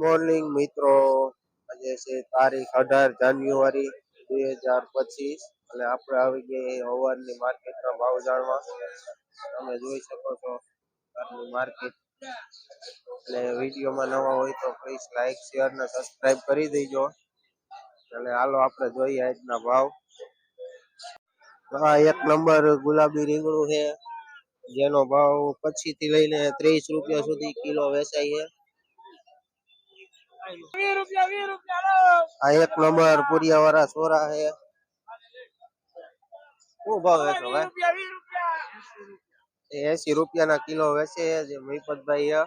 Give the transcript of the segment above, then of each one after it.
morning મિત્રો આજે છે તારીખ અઢાર જાન્યુઆરી બે હજાર પચીસ અને આપણે આવી ગયા ની માર્કેટ માર્કેટના ભાવ જાણવા તમે જોઈ શકો છો માર્કેટ અને વિડીયોમાં નવા હોય તો પ્લીઝ લાઇક શેર ને સબસ્ક્રાઇબ કરી દેજો અને હાલો આપણે જોઈએ આજના ભાવ હા એક નંબર ગુલાબી રીંગણું છે જેનો ભાવ પચીસ થી લઈને ત્રીસ રૂપિયા સુધી કિલો વેચાય છે 20 રૂપિયા 20 રૂપિયા લાવો આ એક નંબર પુરી આવરા છોરા છે ઓ ભાવ છે 20 રૂપિયા 20 રૂપિયા 80 રૂપિયા ના કિલો વેચે છે જે મયપતભાઈ છે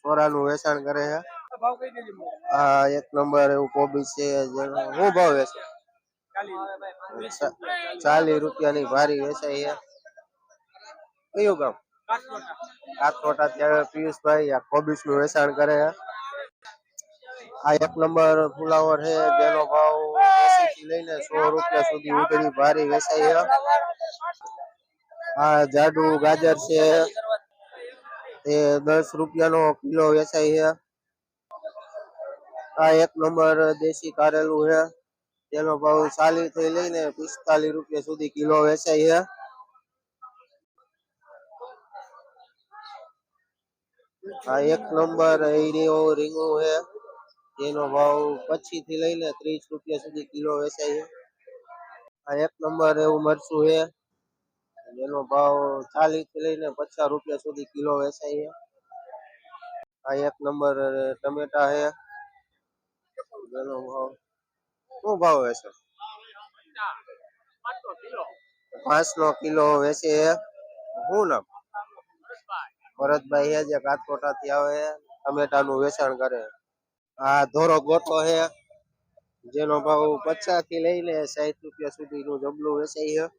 છોરાનું વેચાણ કરે છે આ ભાવ કહી દેજો આ એક નંબર એ કોબી છે જે ઊભાવ છે 40 રૂપિયા ની ભારે છે આયો ગામ 8 ટાટા 22 પીયસભાઈ કોબીનું વેચાણ કરે છે આ એક નંબર ફલાવર છે તેનો ભાવ પાસી થી લઈને 100 રૂપિયા સુધી ઉતરી ભારે વેચાય છે આ ડાડુ ગાજર છે એ 10 રૂપિયા નો કિલો વેચાય છે આ એક નંબર દેશી કારેલું છે તેનો ભાવ 40 થી લઈને 45 રૂપિયા સુધી કિલો વેચાય છે આ એક નંબર એરીઓ રીંગો છે એનો ભાવ 25 થી લઈને ₹30 સુધી કિલો વેચાય છે આ એક નંબર એ ઉ મરચું હે એનો ભાવ 40 થી લઈને ₹50 સુધી કિલો વેચાય છે આ એક નંબર ટમેટા હે એનો ભાવ એનો ભાવ છે 550 કિલો 5 નો કિલો વેચે ગુણવ ભરતભાઈ એક આદકોટા થી આવે ટમેટા નું વેચાણ કરે આ ધોરો ગોટો છે જેનો ભાવ પચાસ થી લઈને સાહીઠ રૂપિયા સુધીનું જબલું વેચાય છે